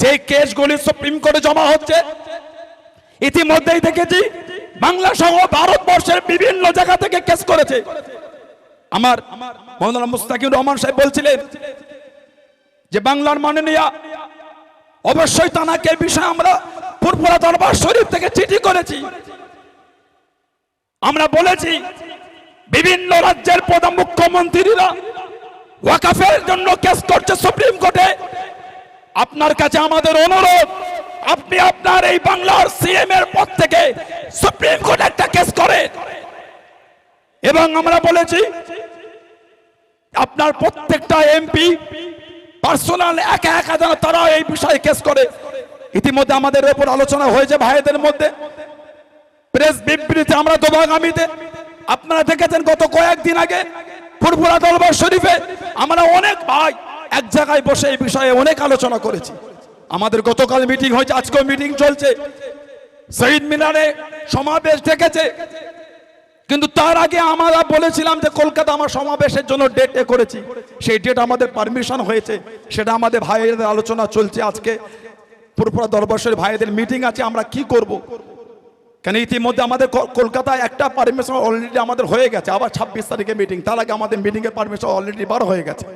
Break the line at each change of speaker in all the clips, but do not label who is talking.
যে কেসগুলি সুপ্রিম কোর্টে জমা হচ্ছে, ইতিমধ্যেই দেখেছি, বাংলা সহ ভারতবর্ষের বিভিন্ন জায়গা থেকে কেস করেছে। আমার মৌলানা মুস্তাকিউর রহমান সাহেব বলছিলেন যে, বাংলার মাননীয়া, অবশ্যই তানাকে বিষয়ে আমরা ফুরফুরা দরবার শরীফ থেকে চিঠি করেছি। আমরা বলেছি, বিভিন্ন রাজ্যের প্রধান মুখ্যমন্ত্রীরা ওয়াকাফের জন্য কেস করছে সুপ্রিম কোর্টে। আপনার কাছে আমাদের অনুরোধ, আপনি আপনার এই বাংলার সিএম এর পদ থেকে সুপ্রিম কোর্টে একটা কেস করেন। এবং আমরা বলেছি, আপনার প্রত্যেকটা এমপি পার্সোনাল একা একা যেন তারা এই বিষয়ে কেস করে। ইতিমধ্যে আমাদের উপর আলোচনা হয়েছে ভাইদের মধ্যে। প্রেস বিবৃতি আমরা দোভাগামীতে, আপনারা দেখেছেন গত কয়েকদিন আগে ফুরফুরা দরবার শরীফে আমরা অনেক ভাই এক জায়গায় বসে এই বিষয়ে অনেক আলোচনা করেছি। আমাদের গতকাল মিটিং হয়েছে, আজকেও মিটিং চলছে। শহীদ মিনারে সমাবেশ ডেকেছে। কিন্তু তার আগে আমরা বলেছিলাম যে কলকাতা আমার সমাবেশের জন্য ডেট এ করেছি। সেই ডেট আমাদের পারমিশন হয়েছে। সেটা আমাদের ভাইয়েদের আলোচনা চলছে আজকে। পুরোপুরা দরবারের ভাইদের মিটিং আছে, আমরা কি করব। কেন ইতিমধ্যে আমাদের কলকাতায় একটা পারমিশন অলরেডি আমাদের হয়ে গেছে। আবার ছাব্বিশ তারিখে মিটিং। তার আগে আমাদের মিটিংয়ের পারমিশন অলরেডি বার হয়ে গেছে।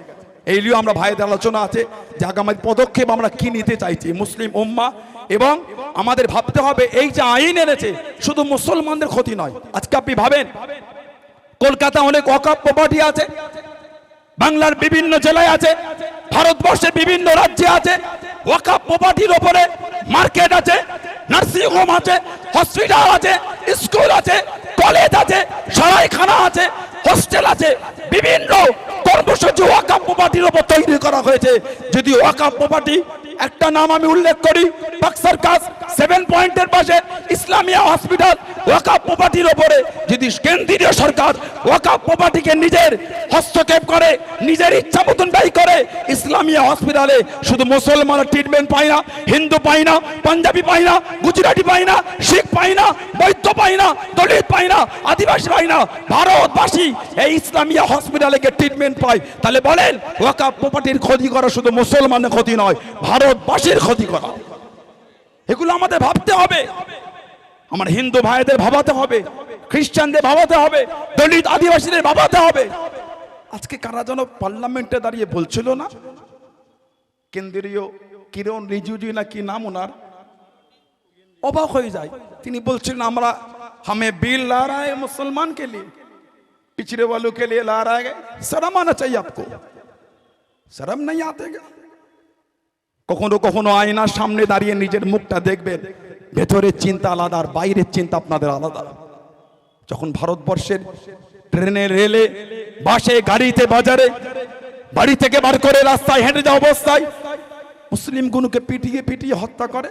এই নিয়েও আমরা ভাইদের আলোচনা আছে যে আগামী পদক্ষেপ আমরা কি নিতে চাইছি, মুসলিম উম্মা। এবং আমাদের ভাবতে হবে এই যে আইন এনেছে, শুধু মুসলমানদের ক্ষতি নয়। আজকে আপনি ভাবেন, কলকাতা অনেক অকাপ প্রপার্টি আছে, বাংলার বিভিন্ন জেলায় আছে, ভারতবর্ষের বিভিন্ন রাজ্যে আছে ওয়াকাপ প্রপার্টির ওপরে মার্কেট আছে নার্সিং হোম আছে হসপিটাল আছে স্কুল আছে কলেজ আছে, সরাইখানা আছে হোস্টেল আছে, বিভিন্ন কর্মসূচি ওয়াকাম্প পার্টির ওপর তৈরি করা হয়েছে। যদি ওয়াকাম্প প্রপার্টি একটা নাম আমি উল্লেখ করি, বাক্সার কাজ সেভেন পয়েন্টের পাশে ইসলামিয়া হসপিটাল ওয়াকাপ প্রপার্টির ওপরে। যদি কেন্দ্রীয় সরকার ওয়াকাপ প্রপার্টিকে নিজের হস্তক্ষেপ করে, নিজের ইচ্ছা মতন ব্যয় করে, ইসলামিয়া হসপিটালে শুধু মুসলমানের ট্রিটমেন্ট পায় না, হিন্দু পায় না, পাঞ্জাবি পায় না, গুজরাটি পায় না, শিখ পায় না বৈদ্য পায় না, দলিত পায় না, আদিবাসী পায় না, ভারতবাসী এই ইসলামিয়া হসপিটালে গিয়ে ট্রিটমেন্ট পায়। তাহলে বলেন ওয়াকাপ প্রপার্টির ক্ষতি করা শুধু মুসলমানের ক্ষতি নয় ভারতবাসীর ক্ষতি করা এগুলো আমাদের ভাবতে হবে আমার হিন্দু ভাইদের ভাবাতে হবে খ্রিস্টানদের ভাবাতে হবে দলিত আদিবাসীদের ভাবাতে হবে আজকে কারা যেন পার্লামেন্টে দাঁড়িয়ে বলছিল না কেন্দ্রীয় কিরণ রিজুজি না কি নাম ওনার অবাক হয়ে যায় তিনি বলছিলেন আমরা हमें बिल ला रहा है मुसलमान के लिए पिछड़े वालों के लिए ला रहा है शर्म आना चाहिए आपको शर्म नहीं आते क्या কখনো কখনো আয়নার সামনে দাঁড়িয়ে নিজের মুখটা দেখবেন। ভেতরের চিন্তা আলাদা আর বাইরের চিন্তা আপনাদের আলাদা। যখন ভারতবর্ষের ট্রেনে, রেলে, বাসে, গাড়িতে, বাজারে, বাড়ি থেকে বার করে রাস্তায় হেঁটে যাওয়া অবস্থায় মুসলিম মুসলিমগুলোকে পিটিয়ে পিটিয়ে হত্যা করে।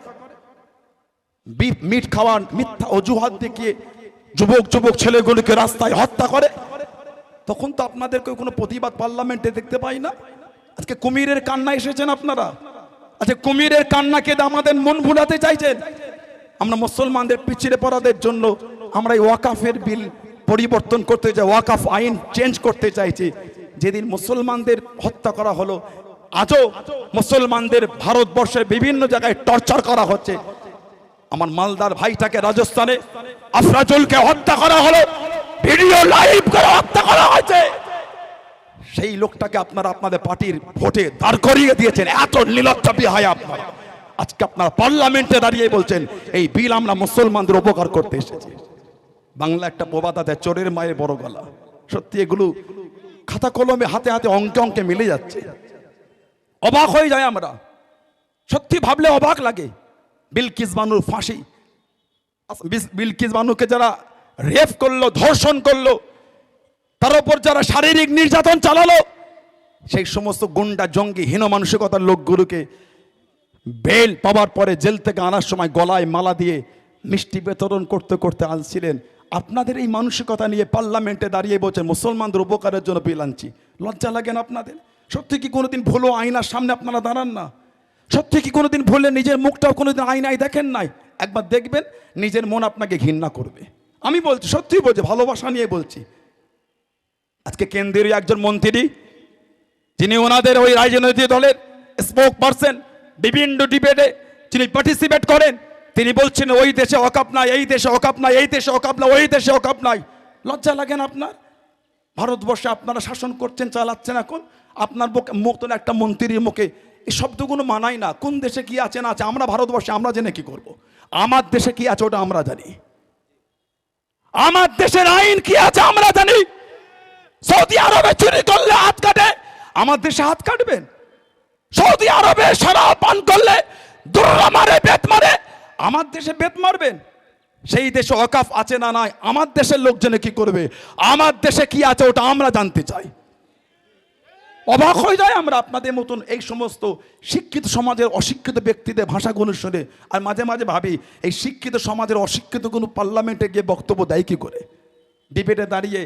মিট খাওয়ান মিথ্যা অজুহাত দেখিয়ে যুবক যুবক ছেলেগুলোকে রাস্তায় হত্যা করে। তখন তো আপনাদেরকে কোনো প্রতিবাদ পার্লামেন্টে দেখতে পাই না। আজকে কুমিরের কান্না এসেছেন আপনারা। আজকে কুমিরের কান্নাকে আমাদের মন ভুলাতে চাইছেন? আমরা মুসলমানদের পিছিয়ে পড়াদের জন্য আমরা এই ওয়াকাফের বিল পরিবর্তন করতে চাই, ওয়াকাফ আইন চেঞ্জ করতে চাইছি। যেদিন মুসলমানদের হত্যা করা হলো, আজও মুসলমানদের ভারতবর্ষের বিভিন্ন জায়গায় টর্চার করা হচ্ছে। আমার মালদার ভাইটাকে রাজস্থানে আফরাজুলকে হত্যা করা হলো, ভিডিও লাইভ করে হত্যা করা হয়েছে। সেই লোকটাকে আপনারা আপনাদের পার্টির ভোটে দাঁড় করিয়ে দিয়েছেন। এত নীলচ্ছাপি হয় আপনারা। আজকে আপনারা পার্লামেন্টে দাঁড়িয়ে বলছেন, এই বিল আমরা মুসলমানদের উপকার করতে এসেছি। বাংলা একটা প্রবাদ আছে, চোরের মায়ের বড় গলা। সত্যি এগুলো খাতা কলমে হাতে হাতে অঙ্কে অঙ্কে মিলে যাচ্ছে। অবাক হয়ে যায় আমরা। সত্যি ভাবলে অবাক লাগে। বিলকিস বানুর ফাঁসি। বিলকিস বানুকে যারা রেপ করল, ধর্ষণ করল তার উপর যারা শারীরিক নির্যাতন চালালো, সেই সমস্ত গুন্ডা, জঙ্গি, হীন মানসিকতার লোকগুলোকে বেল পাওয়ার পরে জেল থেকে আনার সময় গলায় মালা দিয়ে মিষ্টি বিতরণ করতে করতে আনছিলেন। আপনাদের এই মানসিকতা নিয়ে পার্লামেন্টে দাঁড়িয়ে বলছেন, মুসলমানদের উপকারের জন্য বিল আনছি। লজ্জা লাগেন আপনাদের? সত্যি কি কোনোদিন ভুলো আয়নার সামনে আপনারা দাঁড়ান না? সত্যি কি কোনোদিন ভুলে নিজের মুখটাও কোনোদিন আয়নায় দেখেন নাই? একবার দেখবেন, নিজের মন আপনাকে ঘৃণা করবে। আমি বলছি সত্যি বলছি, ভালোবাসা নিয়ে বলছি। আজকে কেন্দ্রীয় একজন মন্ত্রী, যিনি ওনাদের ওই রাজনৈতিক দলের স্পোক পার্সন বিভিন্ন ডিবেটে যিনি পার্টিসিপেট করেন, তিনি বলছেন, ওই দেশে অকাপ নাই, এই দেশে অকাপ নাই, এই দেশে অকাপ নাই, ওই দেশে অকাপ নাই। লজ্জা লাগে না আপনার? ভারতবর্ষে আপনারা শাসন করছেন, চালাচ্ছেন এখন? আপনার মতন একটা মন্ত্রীর মুখে। এই শব্দগুলো মানাই না। কোন দেশে কি আছে, না আছে, আমরা ভারতবর্ষে, আমরা জেনে কি করব। আমার দেশে কি আছে, ওটা আমরা জানি। আমার দেশের আইন কি আছে, আমরা জানি। সৌদি আরবে চুরি করলে হাত কাটে। আমার দেশে হাত কাটবেন? সৌদি আরবে সারা পান করলে দুর্রা মারে বেত মারে। আমার দেশে বেত মারবেন? সেই দেশে অকাফ আছে না নাই? আমার দেশের লোকজনে কি করবে? আমার দেশে কি আছে ওটা আমরা জানতে চাই। অবাক হয়ে যায় আমরা আপনাদের মতন এই সমস্ত শিক্ষিত সমাজের অশিক্ষিত ব্যক্তিদের ভাষাগুলো শুনে আর মাঝে মাঝে ভাবি এই শিক্ষিত সমাজের অশিক্ষিত কোনো পার্লামেন্টে গিয়ে বক্তব্য দেয় কি করে? ডিবেটে দাঁড়িয়ে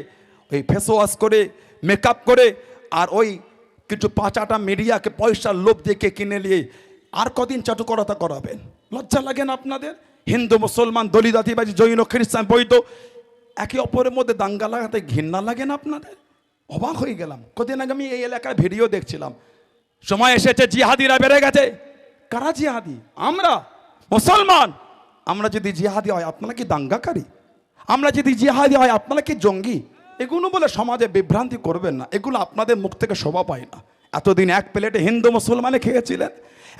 ওই ফেস ওয়াশ করে মেকআপ করে, আর ওই কিছু পাঁচাটা মিডিয়াকে পয়সার লোভ দিয়ে কিনে নিয়ে আর কদিন চাটুকরতা করাবেন? লজ্জা লাগে না আপনাদের? হিন্দু, মুসলমান, দলিত জৈন, খ্রিস্টান বৈধ একে অপরের মধ্যে দাঙ্গা লাগাতে ঘৃণা লাগে না আপনাদের? অবাক হয়ে গেলাম। কদিন আগে আমি এই এলাকায় ভিডিও দেখছিলাম। সময় এসেছে, জিহাদিরা বেড়ে গেছে। কারা জিহাদি? আমরা? মুসলমান? আমরা যদি জিহাদি হয়, আপনারা কি দাঙ্গাকারী? আমরা যদি জিহাদি হয়, আপনারা কি জঙ্গি? এগুলো বলে সমাজে বিভ্রান্তি করবেন না। এগুলো আপনাদের মুখ থেকে শোভা পায় না। এতদিন এক প্লেটে হিন্দু মুসলমানে খেয়েছিলেন,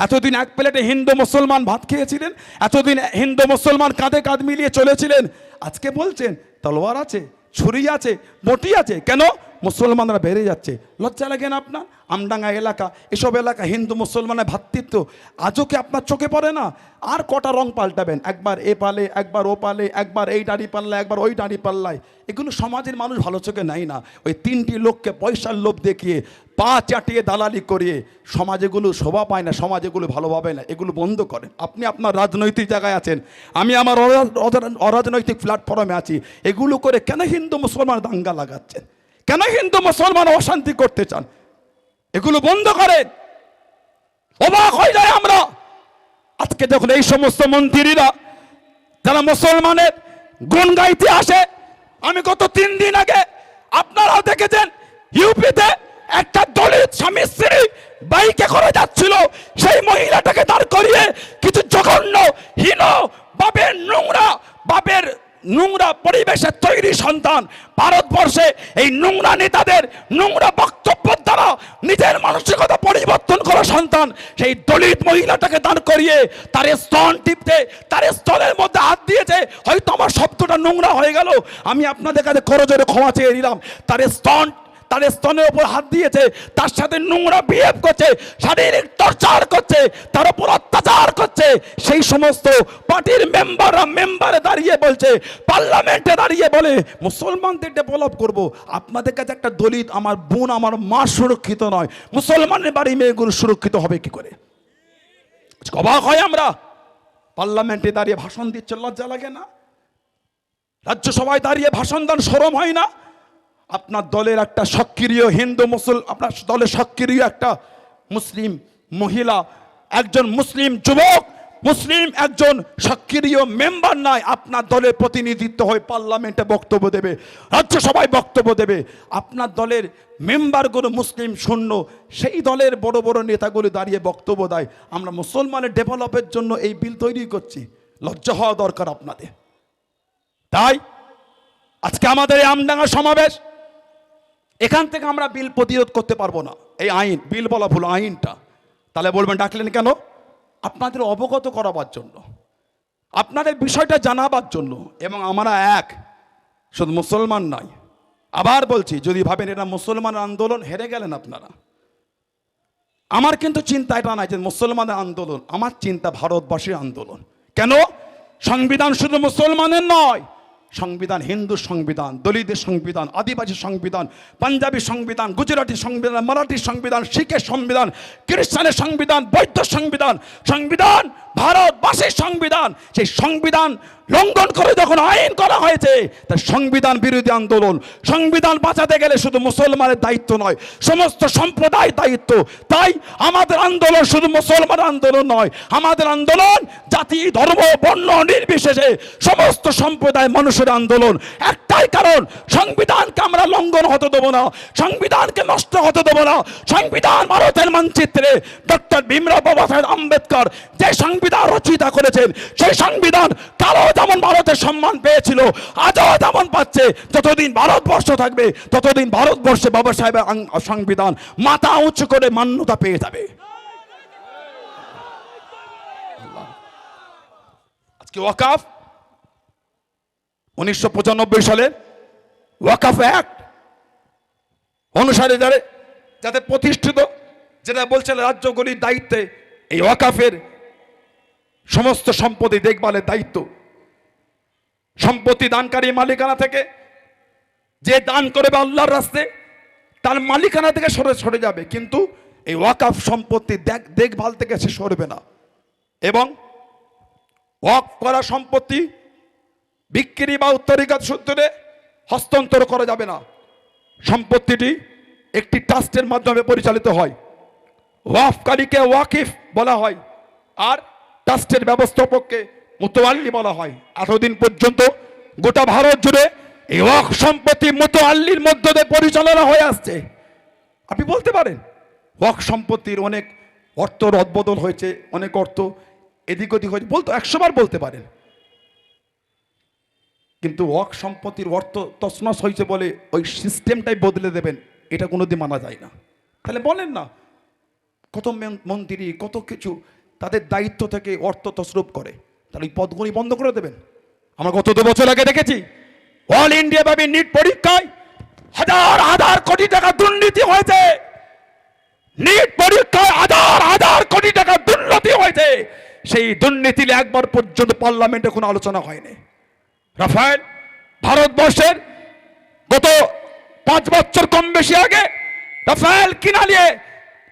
এতদিন এক প্লেটে হিন্দু মুসলমান ভাত খেয়েছিলেন, এতদিন হিন্দু মুসলমান কাঁধে কাঁধ মিলিয়ে চলেছিলেন। আজকে বলছেন, তলোয়ার আছে, ছুরি আছে, বটি আছে, কেন? মুসলমানরা বেড়ে যাচ্ছে। লজ্জা লাগে না আপনার? আমডাঙ্গা এলাকা, এসব এলাকা হিন্দু, মুসলমানের ভাতৃত্ব, আজও কি আপনার চোখে পড়ে না? আর কটা রং পাল্টাবেন? একবার এ পালে, একবার ও পালে, একবার এই দাড়ি পাল্লায়, একবার ওই দাড়ি পাল্লায়। এগুলো সমাজের মানুষ ভালো চোখে নেয় না। ওই তিনটি লোককে পয়সার লোভ দেখিয়ে, পা চাটিয়ে দালালি করিয়ে সমাজেগুলো শোভা পায় না সমাজেগুলো ভালোভাবে না, এগুলো বন্ধ করেন। আপনি আপনার রাজনৈতিক জায়গায় আছেন, আমি আমার অরা- অরা- অরাজনৈতিক প্ল্যাটফর্মে আছি। এগুলো করে কেন হিন্দু, মুসলমান দাঙ্গা লাগাচ্ছেন? কেন হিন্দু মুসলমান অশান্তি করতে চান? এগুলো বন্ধ করেন। অবাক হয়ে যায় আমরা। আজকে যখন এই সমস্ত মন্ত্রীরা, যারা মুসলমানের গুণ গাইতে আসে, আমি গত তিন দিন আগে আপনারাও দেখেছেন, ইউপিতে একটা দলিত স্বামী স্ত্রী বাইকে করে যাচ্ছিল। সেই মহিলাটাকে দাঁড় করিয়ে কিছু জঘন্য, হীন, বাপের নোংরা, বাপের নোংরা পরিবেশে তৈরি সন্তান ভারতবর্ষে এই নোংরা নেতাদের, নোংরা বক্তব্যের দ্বারা নিজের মানসিকতা পরিবর্তন করা সন্তান, সেই দলিত মহিলাটাকে দাঁড় করিয়ে তার স্তন টিপতে, তার স্তনের মধ্যে হাত দিয়েছে, হয়তো আমার শব্দটা নোংরা হয়ে গেল, আমি আপনাদের কাছে করজোরে ক্ষমা চেয়ে নিলাম, তার স্তন তার স্তনের উপর হাত দিয়েছে, তার সাথে নোংরা বিহেভ করছে, শারীরিক টর্চার করছে, তার উপর অত্যাচার করছে। সেই সমস্ত পার্টির মেম্বাররা মেম্বারে দাঁড়িয়ে বলছে পার্লামেন্টে দাঁড়িয়ে বলে, মুসলমানদের ডেভেলপ করব। আপনাদের কাছে একটা দলিত, আমার বোন, আমার মা সুরক্ষিত নয়। মুসলমানের বাড়ি মেয়েগুলো সুরক্ষিত হবে কি করে? অবাক হয় আমরা। পার্লামেন্টে দাঁড়িয়ে ভাষণ দিচ্ছে, লজ্জা লাগে না? রাজ্যসভায় দাঁড়িয়ে ভাষণ দান সরম হয় না? আপনার দলের একটা সক্রিয় হিন্দু মুসল আপনার দলের সক্রিয় একটা মুসলিম মহিলা, একজন মুসলিম যুবক, মুসলিম একজন সক্রিয় মেম্বার নয় আপনার দলের প্রতিনিধিত্ব হয়ে পার্লামেন্টে বক্তব্য দেবে, রাজ্যসভায় বক্তব্য দেবে। আপনার দলের মেম্বারগুলো মুসলিম, শূন্য, সেই দলের বড় বড় নেতাগুলো দাঁড়িয়ে বক্তব্য দেয়। আমরা মুসলমানের ডেভেলপের জন্য এই বিল তৈরি করছি। লজ্জা হওয়া দরকার আপনাদের। তাই আজকে আমাদের এই আমডাঙ্গা সমাবেশ এখান থেকে আমরা বিল প্রতিরোধ করতে পারব না। এই আইন, বিল বলা ভুল আইনটা। তাহলে বলবেন, ডাকলেন কেন? আপনাদের অবগত করাবার জন্য। আপনাদের বিষয়টা জানাবার জন্য। এবং আমরা এক, শুধু মুসলমান নয়। আবার বলছি, যদি ভাবেন এটা মুসলমান আন্দোলন, হেরে গেলেন আপনারা। আমার কিন্তু চিন্তা এটা নাই যে মুসলমানের আন্দোলন, আমার চিন্তা ভারতবাসীর আন্দোলন। কেন? সংবিধান শুধু মুসলমানের নয় সংবিধান, হিন্দু সংবিধান দলিতের সংবিধান, আদিবাসী সংবিধান, পাঞ্জাবি সংবিধান, গুজরাটি সংবিধান, মারাঠি সংবিধান, শিখের সংবিধান, খ্রিস্টানের সংবিধান, বৌদ্ধ সংবিধান সংবিধান, ভারতবাসীর সংবিধান, সেই সংবিধান লঙ্ঘন করে যখন আইন করা হয়েছে, তার সংবিধান বিরোধী আন্দোলন, সংবিধান বাঁচাতে গেলে শুধু মুসলমানের দায়িত্ব নয়, সমস্ত সম্প্রদায় দায়িত্ব। তাই আমাদের আন্দোলন শুধু মুসলমান আন্দোলন নয়, আমাদের আন্দোলন জাতি, ধর্ম, বর্ণ, নির্বিশেষে সমস্ত সম্প্রদায় মানুষের আন্দোলন। একটাই কারণ, সংবিধানকে আমরা লঙ্ঘন হতে দেবো না, সংবিধানকে নষ্ট হতে দেবো না। সংবিধান ভারতের মানচিত্রে ডক্টর ভীমরাও বাবা সাহেব আম্বেদকর যে সংবিধান রচিতা করেছেন, সেই সংবিধান কালো যেমন ভারতের সম্মান পেয়েছিল, আজও তেমন পাচ্ছে। যতদিন ভারতবর্ষ থাকবে, ততদিন ভারতবর্ষে বাবা সাহেবের সংবিধান মাথা উঁচু করে মান্যতা পেয়ে যাবে। আজকে ওয়াকাফ উনিশশো পঁচানব্বই সালের ওয়াকাফ অ্যাক্ট অনুসারে যারা যাতে প্রতিষ্ঠিত, যেটা বলছেন রাজ্যগুলির দায়িত্বে, এই ওয়াকাফের সমস্ত সম্পত্তি দেখভালের দায়িত্ব। সম্পত্তি দানকারী মালিকানা থেকে যে দান করবে আল্লাহর রাস্তে, তার মালিকানা থেকে সরে সরে যাবে। কিন্তু এই ওয়াকাফ সম্পত্তি দেখ- দেখভাল থেকে সে সরবে না। এবং ওয়াক করা সম্পত্তি বিক্রি বা উত্তরিকাত সূত্রে হস্তান্তর করা যাবে না। সম্পত্তিটি একটি ট্রাস্টের মাধ্যমে পরিচালিত হয়। ওয়াফকারীকে ওয়াকিফ বলা হয় আর ট্রাস্টের ব্যবস্থাপককে মুতোয়াল্লি বলা হয়। এতদিন পর্যন্ত গোটা ভারত জুড়ে এই ওয়াক সম্পত্তি মুতোয়াল্লির মধ্য দিয়ে পরিচালনা হয়ে আসছে। আপনি বলতে পারেন, ওয়াক সম্পত্তির অনেক অর্থ রদবদল হয়েছে, অনেক অর্থ এদিক ওদিক হয়েছে। বলতো একশোবার বলতে পারেন। কিন্তু ওয়াক সম্পত্তির অর্থ তছনছ হয়েছে বলে ওই সিস্টেমটাই বদলে দেবেন, এটা কোনোদিন মানা যায় না। তাহলে বলেন না, কত মন্ত্রী, কত কিছু তাদের দায়িত্ব থেকে অর্থ তসরূপ করে। তাহলে ওই পদগুলি বন্ধ করে দেবেন। আমরা গত দু বছর আগে দেখেছি অল ইন্ডিয়া ভাবে নিট পরীক্ষায় হাজার হাজার কোটি টাকা দুর্নীতি হয়েছে। নিট পরীক্ষায় হাজার হাজার কোটি টাকা দুর্নীতি হয়েছে। সেই দুর্নীতি একবার পর্যন্ত পার্লামেন্টে কোনো আলোচনা হয়নি। রাফায়েল, ভারতবর্ষের গত পাঁচ বছর কম বেশি আগে রাফায়েল কিনা নিয়ে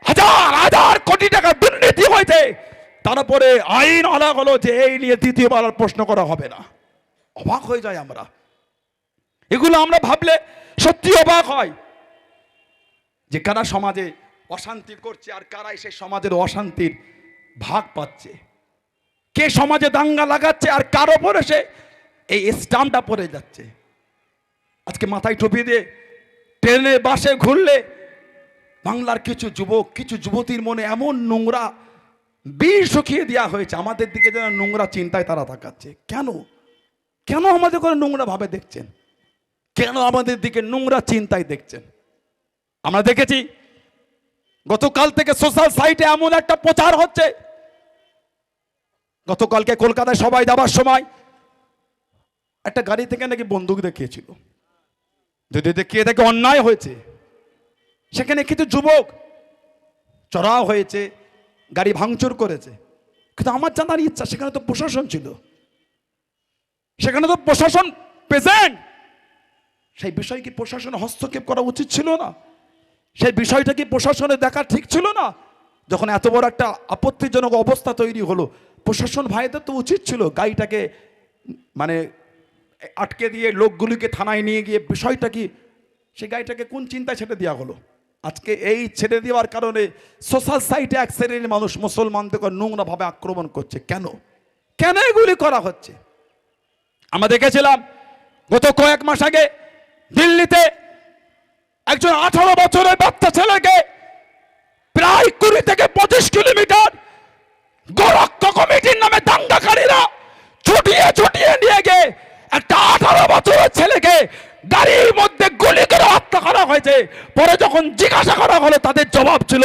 হাজার হাজার কোটি টাকা দুর্নীতি হয়েছে। তারপরে আইন আনা হলো যে এই নিয়ে দ্বিতীয়বার প্রশ্ন করা হবে না। অবাক হয়ে যায় আমরা। এগুলো আমরা ভাবলে সত্যি অবাক হয় যে কারা সমাজে অশান্তি করছে আর কারাই সেই সমাজের অশান্তির ভাগ পাচ্ছে। কে সমাজে দাঙ্গা লাগাচ্ছে আর কার ওপরে সে এই স্টাম্পটা পড়ে যাচ্ছে। আজকে মাথায় টুপি দিয়ে ট্রেনে বাসে ঘুরলে বাংলার কিছু যুবক, কিছু যুবতীর মনে এমন নোংরা বিষ শুকিয়ে দেওয়া হয়েছে, আমাদের দিকে যেন নোংরা চিন্তায় তারা তাকাচ্ছে। কেন? কেন আমাদের করে নোংরা ভাবে দেখছেন? কেন আমাদের দিকে নোংরা চিন্তায় দেখছেন? আমরা দেখেছি, গতকাল থেকে সোশ্যাল সাইটে এমন একটা প্রচার হচ্ছে। গতকালকে কলকাতায় সবাই যাবার সময় একটা গাড়ি থেকে নাকি বন্দুক দেখিয়েছিল। যদি দেখিয়ে দেখে অন্যায় হয়েছে। সেখানে কিছু যুবক চড়াও হয়েছে গাড়ি ভাঙচুর করেছে। কিন্তু আমার জানার ইচ্ছা সেখানে তো প্রশাসন ছিল। সেখানে তো প্রশাসন প্রেজেন্ট সেই বিষয় কি প্রশাসন হস্তক্ষেপ করা উচিত ছিল না? সেই বিষয়টা কি প্রশাসনে দেখা ঠিক ছিল না? যখন এত বড় একটা আপত্তিজনক অবস্থা তৈরি হলো প্রশাসন ভাইদের তো উচিত ছিল গাড়িটাকে মানে আটকে দিয়ে লোকগুলিকে থানায় নিয়ে গিয়ে বিষয়টা কি? সেই গাড়িটাকে কোন চিন্তায় ছেড়ে দেওয়া হলো? আজকে এই ছেড়ে দেওয়ার কারণে সোশ্যাল সাইটে এক শ্রেণির মানুষ মুসলমানদেরকে নোংরাভাবে আক্রমণ করছে। কেন? কেন এগুলি করা হচ্ছে? আমরা দেখেছিলাম গত কয়েক মাস আগে দিল্লিতে একজন আঠারো বছরের বাচ্চা ছেলেকে প্রায় কুড়ি থেকে পঁচিশ কিলোমিটার গোরক্ষ কমিটির নামে দাঙ্গাকারীরা ছুটিয়ে ছুটিয়ে আঠারো বছরের ছেলেকে গাড়ির মধ্যে গুলি করে হত্যা করা হয়েছে। পরে যখন জিজ্ঞাসা করা হলো, তাদের জবাব ছিল,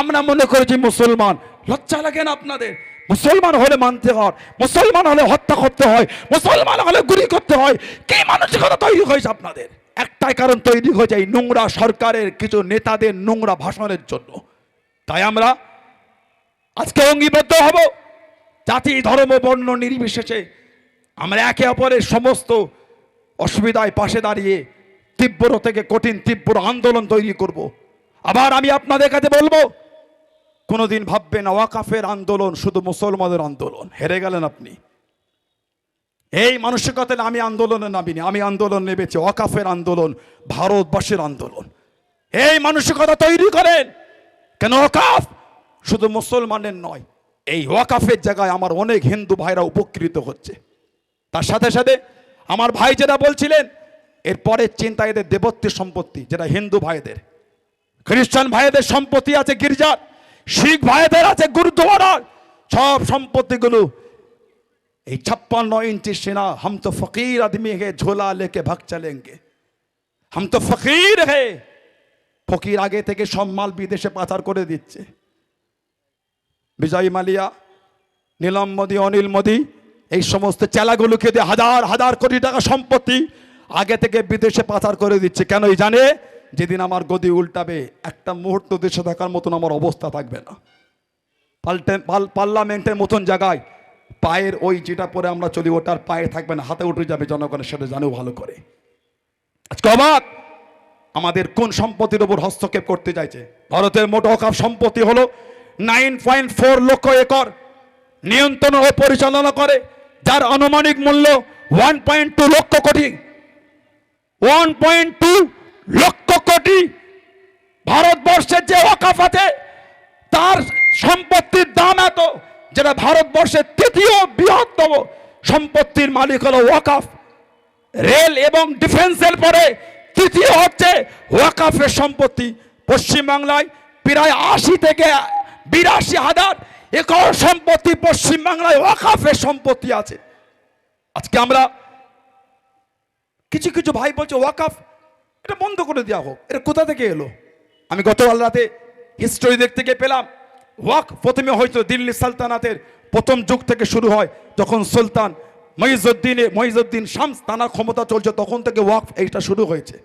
আমরা মনে করেছি মুসলমান। লজ্জা লাগে না আপনাদের? মুসলমান হলে মানতে হয়, মুসলমান হলে হত্যা করতে হয়, মুসলমান হলে গুলি করতে হয়। কি মানসিকতা তৈরি হয়েছে আপনাদের? একটাই কারণ তৈরি হয়ে যায় নোংরা সরকারের কিছু নেতাদের নোংরা ভাষণের জন্য। তাই আমরা আজকে অঙ্গীবদ্ধ হব। জাতি, ধর্ম, বর্ণ নির্বিশেষে আমরা একে অপরের সমস্ত অসুবিধায় পাশে দাঁড়িয়ে তীব্র থেকে কঠিন তীব্র আন্দোলন তৈরি করব। আবার আমি আপনাদের কাছে বলব, কোনোদিন ভাববেন ওয়াকাফের আন্দোলন শুধু মুসলমানের আন্দোলন। হেরে গেলেন আপনি। এই মানসিকতা আমি আন্দোলনে নামিনি, আমি আন্দোলন নেমেছি, ওয়াকাফের আন্দোলন ভারতবর্ষের আন্দোলন। এই মানসিকতা তৈরি করেন। কেন ওয়াকাফ? শুধু মুসলমানের নয়, এই ওয়াকাফের জায়গায় আমার অনেক হিন্দু ভাইরা উপকৃত হচ্ছে। তার সাথে সাথে আমার ভাই যেটা বলছিলেন এরপরের চিন্তা এদের দেবত্বের সম্পত্তি, যেটা হিন্দু ভাইদের। খ্রিস্টান ভাইদের সম্পত্তি আছে গির্জার, শিখ ভাইদের আছে গুরুদুয়ারার। সব সম্পত্তিগুলো এই ছাপ্পান্ন ইঞ্চি সেনা, হাম তো ফকির আদমি হে, ঝোলা লেকে ভাগ চালেঙ্গে। হাম তো ফকির হে, ফকির আগে থেকে সব মাল বিদেশে পাচার করে দিচ্ছে। বিজয় মালিয়া, নীলম মোদী, অনিল মোদী এই সমস্ত চেলাগুলোকে দিয়ে হাজার হাজার কোটি টাকা সম্পত্তি আগে থেকে বিদেশে পাচার করে দিচ্ছে। কেন কেনই জানে? যেদিন আমার গদি উল্টাবে, একটা মুহূর্ত দেশে থাকার মতন আমার অবস্থা থাকবে না। পাল্টে, পাল- পার্লামেন্টের মতন জায়গায় পায়ের ওই যেটা পরে আমরা চলি ওটার পায়ে থাকবে না, হাতে উঠে যাবে জনগণের সেটা জানেও ভালো করে। আজকে অবাক! আমাদের কোন সম্পত্তির উপর হস্তক্ষেপ করতে চাইছে? ভারতের মোট অকাপ সম্পত্তি হলো নাইন পয়েন্ট ফোর লক্ষ একর, নিয়ন্ত্রণ ও পরিচালনা করে। যার আনুমানিক মূল্য one point two lakh crore. One point two lakh crore ভারতবর্ষের যে ওয়াকাফ আছে, তার সম্পত্তির দাম এত যেটা ভারতবর্ষের তৃতীয় বৃহত্তম সম্পত্তির মালিক হলো ওয়াকাফ। রেল এবং ডিফেন্সের পরে তৃতীয় হচ্ছে ওয়াকাফের সম্পত্তি। পশ্চিমবাংলায় প্রায় আশি থেকে বিরাশি হাজার একর সম্পত্তি, পশ্চিমবাংলায় ওয়াকাফের সম্পত্তি আছে। আজকে আমরা কিছু কিছু ভাই বলছে, ওয়াকাফ, এটা বন্ধ করে দেওয়া হোক। এটা কোথা থেকে এলো? আমি গতকাল রাতে হিস্টোরি দেখতে গিয়ে পেলাম, ওয়াক প্রথমে হয়তো দিল্লি সালতানাতের প্রথম যুগ থেকে শুরু হয়, যখন সুলতান মহিজুদ্দিনে মহিজুদ্দিন শামস তানার ক্ষমতা চলছে, তখন থেকে ওয়াক এইটা শুরু হয়েছে।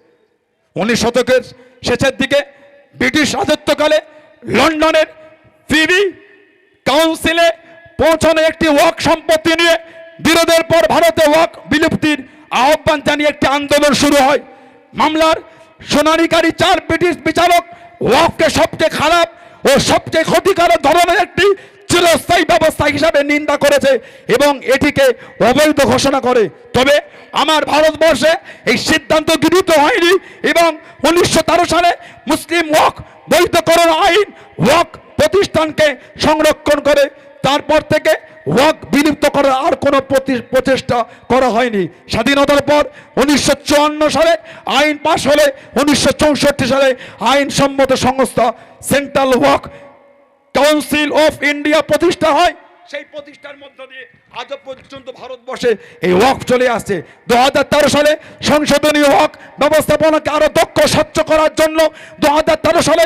উনিশ শতকের শেষের দিকে ব্রিটিশ রাজত্বকালে লন্ডনের ফিবি কাউন্সিলে পৌঁছানো একটি ওয়াক সম্পত্তি নিয়ে বিরোধের পর ভারতে ওয়াক বিলুপ্তির আহ্বান জানিয়ে একটি আন্দোলন শুরু হয়। মামলার শুনানিকারী চার ব্রিটিশ বিচারক ওয়াককে সবচেয়ে খারাপ ও সবচেয়ে ক্ষতিকারক ধরনের একটি চিরস্থায়ী ব্যবস্থা হিসাবে নিন্দা করেছে এবং এটিকে অবৈধ ঘোষণা করে। তবে আমার ভারতবর্ষে এই সিদ্ধান্ত গৃহীত হয়নি এবং উনিশশো তেরো সালে মুসলিম ওয়াক বৈধকরণ আইন ওয়াক প্রতিষ্ঠানকে সংরক্ষণ করে, তারপর থেকে ওয়াক বিলুপ্ত করার আর কোনো প্রচেষ্টা করা হয়নি। স্বাধীনতার পর উনিশশো চুয়ান্ন সালে আইন পাশ হলে উনিশশো চৌষট্টি সালে আইন সম্মত সংস্থা central Waqf council of India প্রতিষ্ঠা হয়। সেই প্রতিষ্ঠার মধ্য দিয়ে আজ পর্যন্ত ভারতবর্ষে এই ওয়াক চলে আসছে। দু হাজার তেরো সালে সংশোধনী ওয়াক ব্যবস্থাপনাকে আরও দক্ষ স্বচ্ছ করার জন্য দু হাজার তেরো সালে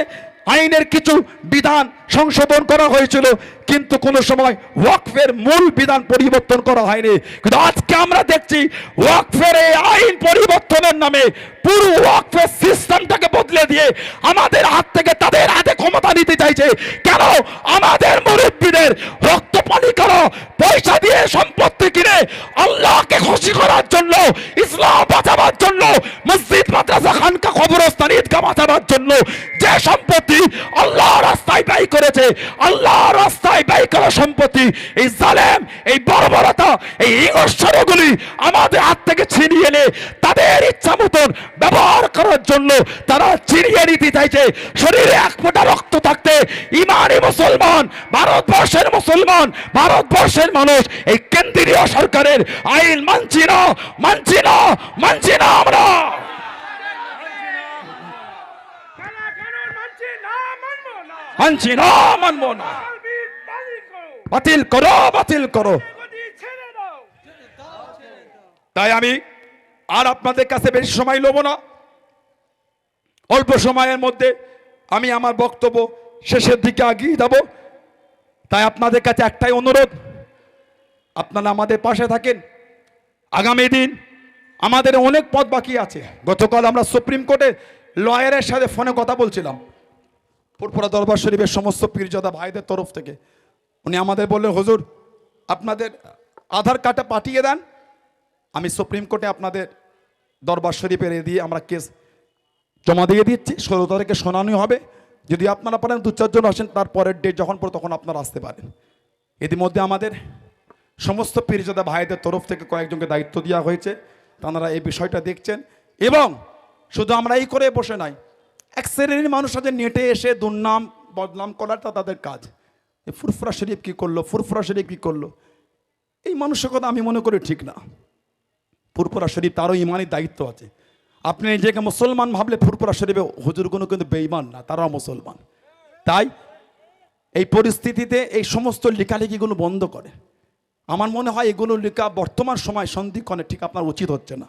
আইনের কিছু বিধান সংশোধন করা হয়েছিল, কিন্তু কোনো সময় ওয়াকফের মূল বিধান পরিবর্তন করা হয়নি। কিন্তু আজকে আমরা দেখছি ওয়াকফের এই আইন পরিবর্তনের নামে পুরো ওয়াকফের সিস্টেমটাকে বদলে দিয়ে আমাদের হাত থেকে তাদের হাতে ক্ষমতা নিতে চাইছে। কেন? আমাদের মুরব্বীদের রক্ত পানি করো, পয়সা দিয়ে সম্পত্তি কিনে আল্লাহকে খুশি করার জন্য, ইসলাম বাঁচাবার জন্য মসজিদ মাদ্রাসা খানকা কবরস্থান ঈদগাহ জন্য যে সম্পত্তি আল্লাহ রাস্তায় ব্যয় করেছে, আল্লাহ রাস্তায় ব্যয় করা সম্পত্তি, এই জালেম, এই বর্বরতা, এই ইগস্বরগুলি আমাদের হাত থেকে ছিনিয়ে এনে তাদের ইচ্ছা মতন ব্যবহার করার জন্য তারা ছিনিয়ে নিতে চাইছে। শরীরে এক ফোঁটা রক্ত থাকতে ইমানি মুসলমান, ভারতবর্ষের মুসলমান, ভারতবর্ষের মানুষ, এই কেন্দ্রীয় সরকারের আইন মানছি না মানছি না মানছি না আমরা
কালা কানুন মানছি না মানবো না
মানবো না।
বাতিল করো
বাতিল করো। তাই আমি আর আপনাদের কাছে বেশি সময় নেব না। অল্প সময়ের মধ্যে আমি আমার বক্তব্য শেষের দিকে এগিয়ে যাব। তাই আপনাদের কাছে একটাই অনুরোধ, আপনারা আমাদের পাশে থাকেন। আগামী দিন আমাদের অনেক পথ বাকি আছে। গতকাল আমরা সুপ্রিম কোর্টে লয়ারের সাথে ফোনে কথা বলছিলাম। ফুরফুরা দরবার শরীফের সমস্ত পীরজাদা ভাইদের তরফ থেকে। উনি আমাদের বললেন, হুজুর, আপনাদের আধার কার্ডটা পাঠিয়ে দেন। আমি সুপ্রিম কোর্টে আপনাদের দরবার শরীফের এ দিয়ে আমরা কেস জমা দিয়ে দিচ্ছি। ষোলো তারিখে শুনানি হবে। যদি আপনারা পারেন, দু চারজন আসেন, তার পরের ডেট যখন পরে তখন আপনারা আসতে পারেন। ইতিমধ্যে আমাদের সমস্ত পীরজাদা ভাইদের তরফ থেকে কয়েকজনকে দায়িত্ব দেওয়া হয়েছে। তারা এই বিষয়টা দেখছেন এবং শুধু আমরা এই করে বসে নাই এক শ্রেণির মানুষ আছে, নেটে এসে দুর্নাম, বদনাম করাটা তাদের কাজ। ফুরফুরা শরীফ কী করল? ফুরফুরা শরীফ কী করল? এই মানুষের কথা আমি মনে করি ঠিক না। ফুরফুরা শরীফ, তারও ইমানই দায়িত্ব আছে। আপনি নিজেকে মুসলমান ভাবলে ফুরফুরা শরীফে হুজুরগুলো কিন্তু বেইমান না, তারাও মুসলমান। তাই এই পরিস্থিতিতে এই সমস্ত লেখালেখিগুলো বন্ধ করে। আমার মনে হয় এগুলো লেখা বর্তমান সময় সন্ধিক্ষণে ঠিক আপনার উচিত হচ্ছে না।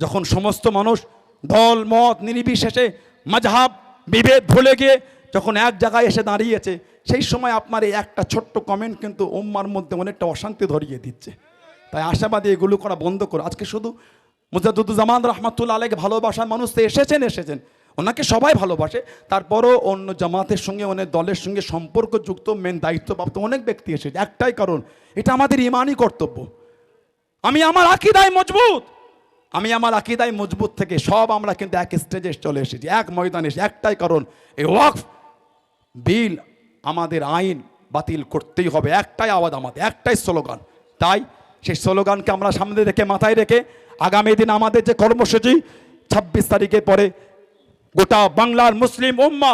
যখন সমস্ত মানুষ দল, মত, নির্বিশেষে মাঝহাব, বিভেদ ভুলে গিয়ে যখন এক জায়গায় এসে দাঁড়িয়েছে, সেই সময় আপনার এই একটা ছোট্ট কমেন্ট কিন্তু উম্মার মধ্যে অনেকটা অশান্তি ধরিয়ে দিচ্ছে। তাই আশাবাদী এগুলো করা বন্ধ করো। আজকে শুধু মুজাদুজ্জামান রহমাতুল্লা আলেকে ভালোবাসার মানুষ তো এসেছেন এসেছেন। ওনাকে সবাই ভালোবাসে। তারপরও অন্য জামাতের সঙ্গে, অনেক দলের সঙ্গে সম্পর্কযুক্ত মেন দায়িত্বপ্রাপ্ত অনেক ব্যক্তি এসেছে। একটাই কারণ, এটা আমাদের ইমানই কর্তব্য। আমি আমার আকিদায় মজবুত। আমি আমার আকিদায় মজবুত থেকে সব আমরা কিন্তু এক স্টেজে চলে এসেছি, এক ময়দানে এসে একটাই কারণ, এই ওয়াকফ। বিল আমাদের আইন বাতিল করতেই হবে, একটাই আওয়াজ আমাদের, একটাই স্লোগান। তাই সেই স্লোগানকে আমরা সামনে রেখে, মাথায় রেখে আগামী দিন আমাদের যে কর্মসূচি, ছাব্বিশ তারিখে পরে গোটা বাংলার মুসলিম উম্মা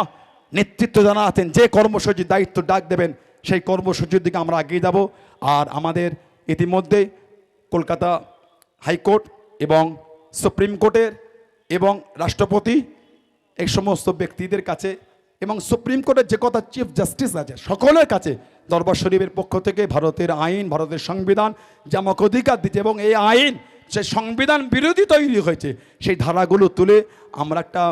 নেতৃত্ব জানা আছেন যে কর্মসূচির দায়িত্ব ডাক দেবেন, সেই কর্মসূচির দিকে আমরা এগিয়ে যাব। আর আমাদের ইতিমধ্যে কলকাতা হাইকোর্ট এবং সুপ্রিম কোর্টের এবং রাষ্ট্রপতি, এই সমস্ত ব্যক্তিদের কাছে এবং সুপ্রিম কোর্টের যে কথা চিফ জাস্টিস আছে, সকলের কাছে দরবার শরীফের পক্ষ থেকে ভারতের আইন, ভারতের সংবিধান যে আমাকে অধিকার দিচ্ছে এবং এই আইন, সে সংবিধান বিরোধী তৈরি হয়েছে। সেই ধারাগুলো তুলে আমরা একটা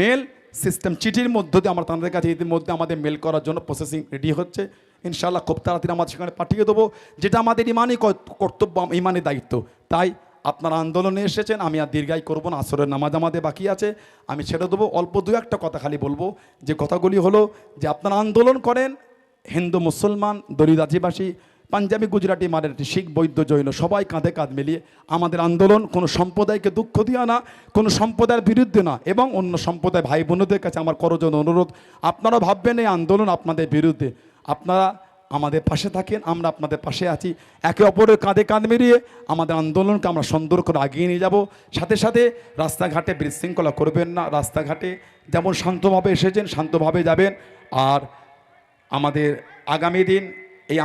মেল সিস্টেম চিঠির মধ্য দিয়ে আমরা তাদের কাছে ইতিমধ্যে আমাদের মেল করার জন্য প্রসেসিং রেডি হচ্ছে। ইনশাআল্লাহ খুব তাড়াতাড়ি আমাদের সেখানে পাঠিয়ে দেবো, যেটা আমাদের ইমানই কর্তব্য ইমানই দায়িত্ব। তাই আপনারা আন্দোলনে এসেছেন, আমি আর দীর্ঘায় করব না, আসরের নামাজ আমাদের বাকি আছে, আমি ছেড়ে দেবো, অল্প দু একটা কথা খালি বলব, যে কথাগুলি হলো যে আপনারা আন্দোলন করেন, হিন্দু, মুসলমান, দলিত আদিবাসী, পাঞ্জাবি, গুজরাটি, মারাঠি, শিখ, বৈদ্য, জৈন, সবাই কাঁধে কাঁধ মিলিয়ে আমাদের আন্দোলন কোনো সম্প্রদায়কে দুঃখ দিয়া না, কোনো সম্প্রদায়ের বিরুদ্ধে না, এবং অন্য সম্প্রদায় ভাই বোনদের কাছে আমার করজন অনুরোধ আপনারা ভাববেন এই আন্দোলন আপনাদের বিরুদ্ধে, আপনারা আমাদের পাশে থাকেন, আমরা আপনাদের পাশে আছি। একে অপরের কাঁধে কাঁধ মিলিয়ে আমাদের আন্দোলনকে আমরা সুন্দর করে আগিয়ে নিয়ে যাব। সাথে সাথে রাস্তাঘাটে বিশৃঙ্খলা করবেন না। রাস্তাঘাটে যেমন শান্তভাবে এসেছেন, শান্তভাবে যাবেন। আর আমাদের আগামী দিন এই